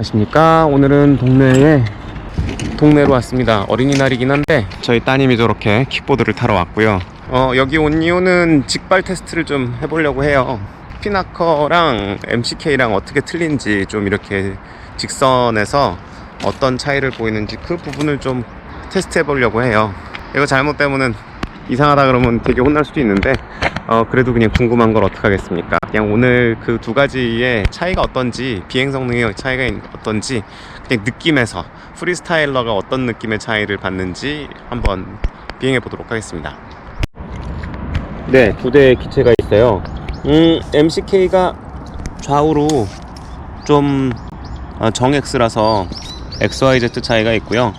안녕하십니까? 오늘은 동네에 동네로 왔습니다. 어린이날이긴 한데 저희 따님이 저렇게 킥보드를 타러 왔고요. 어, 여기 온 이유는 직발 테스트를 좀 해보려고 해요. 피나커랑 MCK랑 어떻게 틀린지 좀 이렇게 직선에서 어떤 차이를 보이는지 그 부분을 좀 테스트 해보려고 해요. 이거 잘못 되면은 이상하다 그러면 되게 혼날 수도 있는데 어, 그래도 그냥 궁금한 걸 어떡하겠습니까 그냥 오늘 그 두 가지의 차이가 어떤지 비행 성능의 차이가 있- 어떤지 그냥 느낌에서 프리스타일러가 어떤 느낌의 차이를 받는지 한번 비행해 보도록 하겠습니다 네, 두 대의 기체가 있어요. 음, MCK가 좌우로 좀 어, 정X라서 XYZ 차이가 있고요.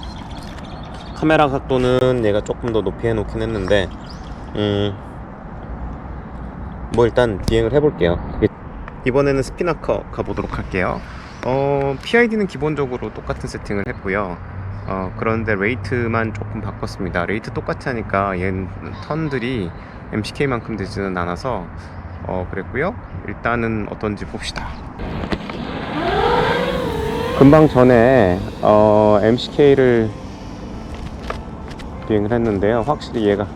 카메라 각도는 얘가 조금 더 높이 해놓긴 했는데, 음, 뭐 일단 비행을 해볼게요. 이번에는 스피나커 가보도록 할게요. 어, PID는 기본적으로 똑같은 세팅을 했고요. 어, 그런데 레이트만 조금 바꿨습니다. 레이트 똑같이 하니까 얘는 턴들이 MCK만큼 되지는 않아서 어, 그랬고요. 일단은 어떤지 봅시다. 금방 전에 어, MCK를 비행을 했는데요. 확실히 얘가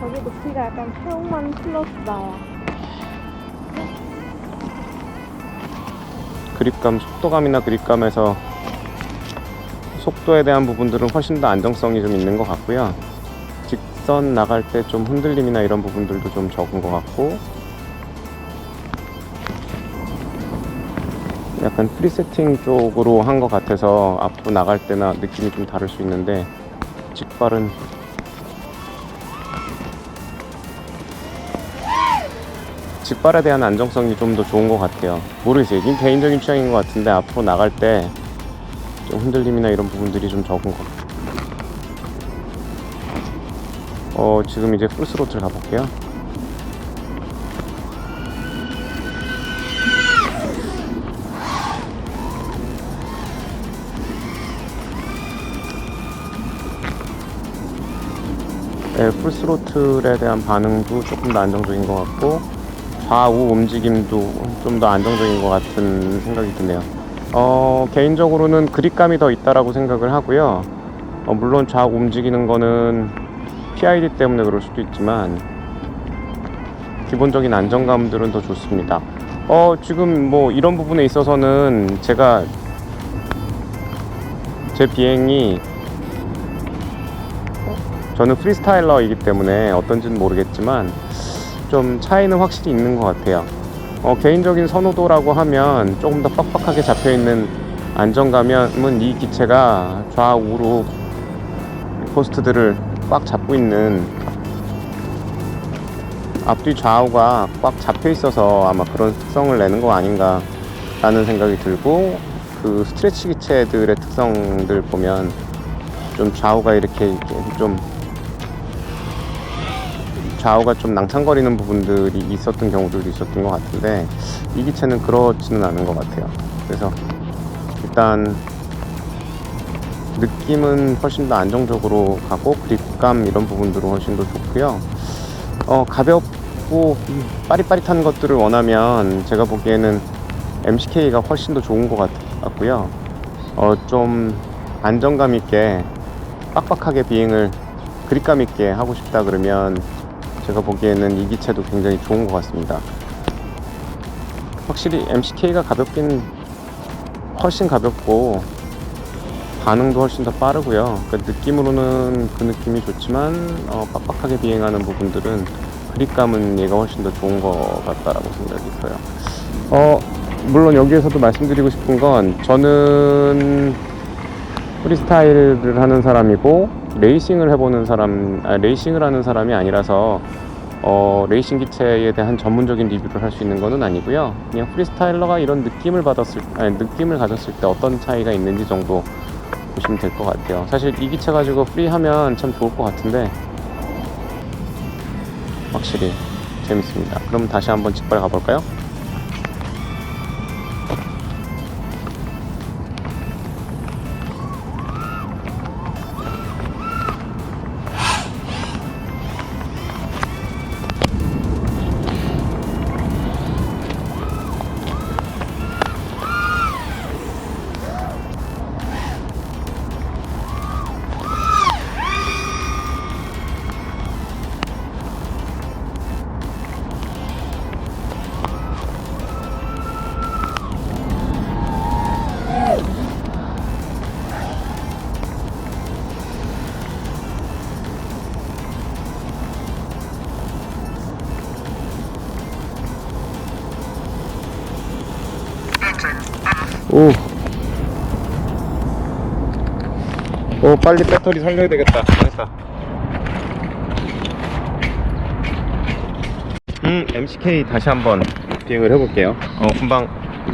거기 높이가 약간 태용만 플러스 나야. 그립감, 속도감이나 그립감에서 속도에 대한 부분들은 훨씬 더 안정성이 좀 있는 것 같고요. 직선 나갈 때 좀 흔들림이나 이런 부분들도 좀 적은 것 같고 약간 프리세팅 쪽으로 한 것 같아서 앞으로 나갈 때나 느낌이 좀 다를 수 있는데 직발은 직발에 대한 안정성이 좀 더 좋은 것 같아요. 모르겠어요. 이건 개인적인 취향인 것 같은데 앞으로 나갈 때 좀 흔들림이나 이런 부분들이 좀 적은 것 같아요. 어, 지금 이제 풀스로틀 가볼게요. 네, 풀스로틀에 대한 반응도 조금 더 안정적인 것 같고 좌우 움직임도 좀 더 안정적인 것 같은 생각이 드네요. 어, 개인적으로는 그립감이 더 있다라고 생각을 하고요. 어, 물론 좌우 움직이는 거는 PID 때문에 그럴 수도 있지만 기본적인 안정감들은 더 좋습니다. 어, 지금 뭐 이런 부분에 있어서는 제가 제 비행이 저는 프리스타일러이기 때문에 어떤지는 모르겠지만 좀 차이는 확실히 있는 것 같아요. 어, 개인적인 선호도라고 하면 조금 더 빡빡하게 잡혀 있는 안정감은 이 기체가 좌우로 포스트들을 꽉 잡고 있는 앞뒤 좌우가 꽉 잡혀 있어서 아마 그런 특성을 내는 거 아닌가 라는 생각이 들고 그 스트레치 기체들의 특성들 보면 좀 좌우가 이렇게, 좀 좌우가 좀 낭창거리는 부분들이 있었던 경우들도 있었던 것 같은데 이 기체는 그렇지는 않은 것 같아요. 그래서 일단 느낌은 훨씬 더 안정적으로 가고 그립감 이런 부분들은 훨씬 더 좋고요. 어, 가볍고 음, 빠릿빠릿한 것들을 원하면 제가 보기에는 MCK가 훨씬 더 좋은 것 같, 같고요. 어, 좀 안정감 있게 빡빡하게 비행을 그립감 있게 하고 싶다 그러면 제가 보기에는 이 기체도 굉장히 좋은 것 같습니다. 확실히 MCK가 가볍긴 훨씬 가볍고 반응도 훨씬 더 빠르고요. 그 느낌으로는 그 느낌이 좋지만 어, 빡빡하게 비행하는 부분들은 그립감은 얘가 훨씬 더 좋은 것 같다라고 생각이 들어요. 어, 물론 여기에서도 말씀드리고 싶은 건 저는 프리스타일을 하는 사람이고 레이싱을 해보는 사람, 아, 레이싱을 하는 사람이 아니라서 어, 레이싱 기체에 대한 전문적인 리뷰를 할 수 있는 것은 아니고요. 그냥 프리스타일러가 이런 느낌을 받았을, 아니, 느낌을 가졌을 때 어떤 차이가 있는지 정도 보시면 될 것 같아요. 사실 이 기체 가지고 프리하면 참 좋을 것 같은데 확실히 재밌습니다. 그럼 다시 한번 직발 가볼까요? 오. 오, 빨리 배터리 살려야 되겠다. 됐다. 음, MCK 다시 한번 비행을 해볼게요. 어, 금방,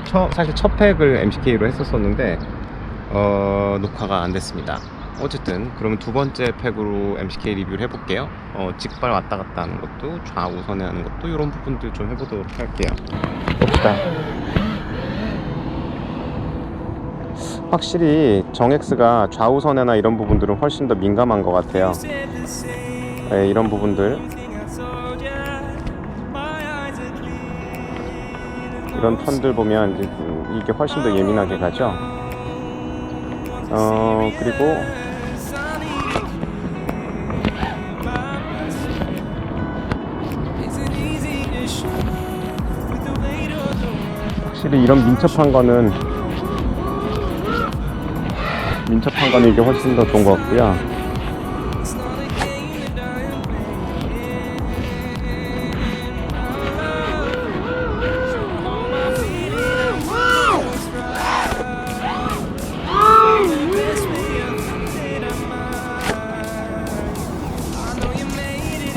처, 사실 첫 팩을 MCK로 했었었는데, 어, 녹화가 안 됐습니다. 어쨌든, 그러면 두 번째 팩으로 MCK 리뷰를 해볼게요. 어, 직발 왔다 갔다 하는 것도, 좌우선에 하는 것도, 이런 부분들 좀 해보도록 할게요. 봅시다. 확실히 정엑스가 좌우선에나 이런 부분들은 훨씬 더 민감한 것 같아요. 네, 이런 부분들. 이런 턴들 보면 음, 이게 훨씬 더 예민하게 가죠. 어 그리고 확실히 이런 민첩한 거는 민첩한 거는 이게 훨씬 더 좋은 것 같고요.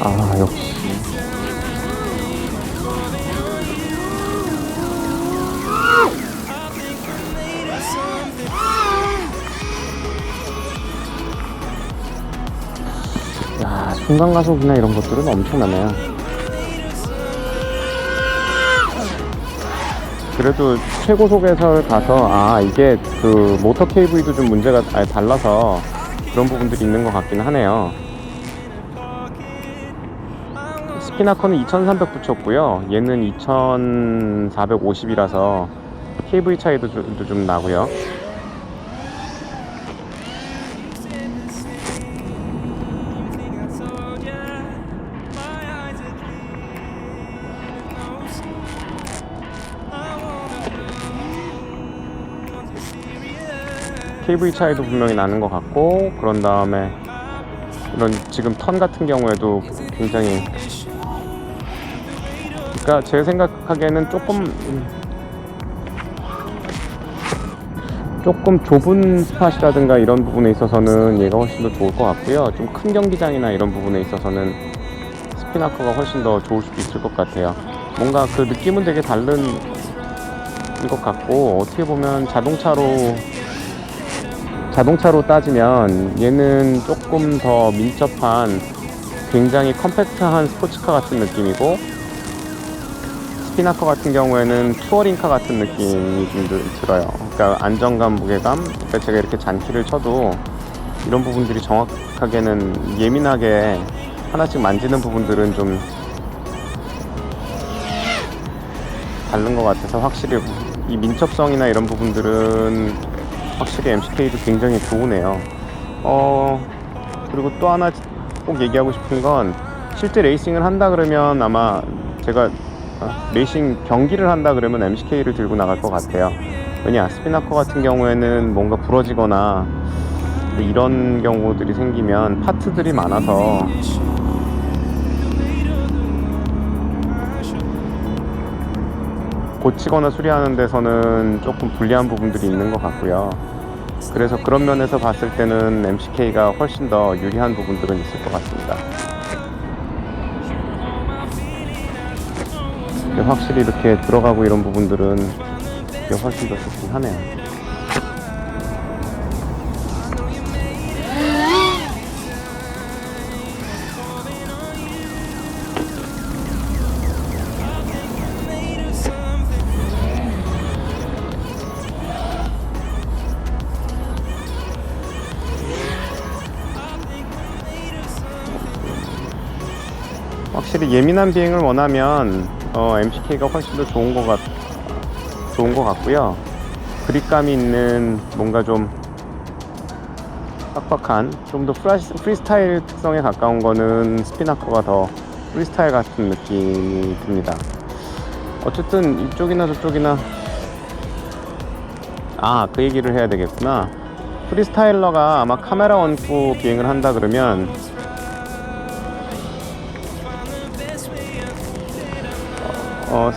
아 역시 야 순간 가속이나 이런 것들은 엄청나네요. 그래도 최고속에서 가서 아 이게 그 모터 케이블도 좀 문제가 달라서 그런 부분들이 있는 것 같긴 하네요. 스피나커는 2300 붙였고요. 얘는 2450이라서 KV 차이도 좀, 좀 나고요 KV 차이도 분명히 나는 것 같고 그런 다음에 이런 지금 턴 같은 경우에도 굉장히 그러니까 제 생각하기에는 조금 음, 조금 좁은 스팟이라든가 이런 부분에 있어서는 얘가 훨씬 더 좋을 것 같고요. 좀 큰 경기장이나 이런 부분에 있어서는 스피나커가 훨씬 더 좋을 수도 있을 것 같아요. 뭔가 그 느낌은 되게 다른 것 같고 어떻게 보면 자동차로 자동차로 따지면 얘는 조금 더 민첩한 굉장히 컴팩트한 스포츠카 같은 느낌이고 스피나커 같은 경우에는 투어링카 같은 느낌이 좀 들- 들어요. 그러니까 안정감, 무게감, 그러니까 제가 이렇게 잔키를 쳐도 이런 부분들이 정확하게는 예민하게 하나씩 만지는 부분들은 좀 다른 것 같아서 확실히 이 민첩성이나 이런 부분들은 확실히 MCK도 굉장히 좋으네요. 어 그리고 또 하나 꼭 얘기하고 싶은 건 실제 레이싱을 한다 그러면 아마 제가 어, 레이싱 경기를 한다 그러면 MCK를 들고 나갈 것 같아요. 왜냐 스피나커 같은 경우에는 뭔가 부러지거나 뭐 이런 경우들이 생기면 파트들이 많아서 고치거나 수리하는 데서는 조금 불리한 부분들이 있는 것 같고요. 그래서 그런 면에서 봤을 때는 MCK가 훨씬 더 유리한 부분들은 있을 것 같습니다. 확실히 이렇게 들어가고 이런 부분들은 훨씬 더 좋긴 하네요. 확실히 예민한 비행을 원하면 어, MCK가 훨씬 더 좋은 것 같, 좋은 것 같고요. 그립감이 있는 뭔가 좀 빡빡한 좀 더 프리스타일 특성에 가까운 거는 스피나커가 더 프리스타일 같은 느낌이 듭니다. 어쨌든 이쪽이나 저쪽이나 아 그 얘기를 해야 되겠구나. 프리스타일러가 아마 카메라 얹고 비행을 한다 그러면 어,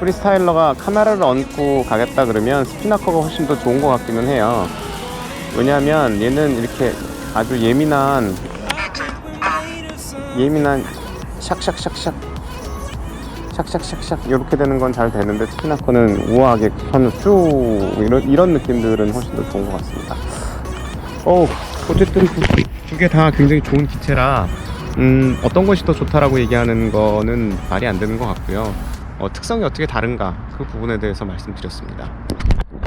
프리스타일러가 카메라를 얹고 가겠다 그러면 스피나커가 훨씬 더 좋은 것 같기는 해요. 왜냐하면 얘는 이렇게 아주 예민한 예민한 샥샥샥샥 샥샥샥샥 이렇게 되는 건 잘 되는데 스피나커는 우아하게 하면 쭉 이런 이런 느낌들은 훨씬 더 좋은 것 같습니다. 어 어쨌든 두 개 다 굉장히 좋은 기체라 음 어떤 것이 더 좋다라고 얘기하는 거는 말이 안 되는 것 같고요. 어, 특성이 어떻게 다른가 그 부분에 대해서 말씀드렸습니다.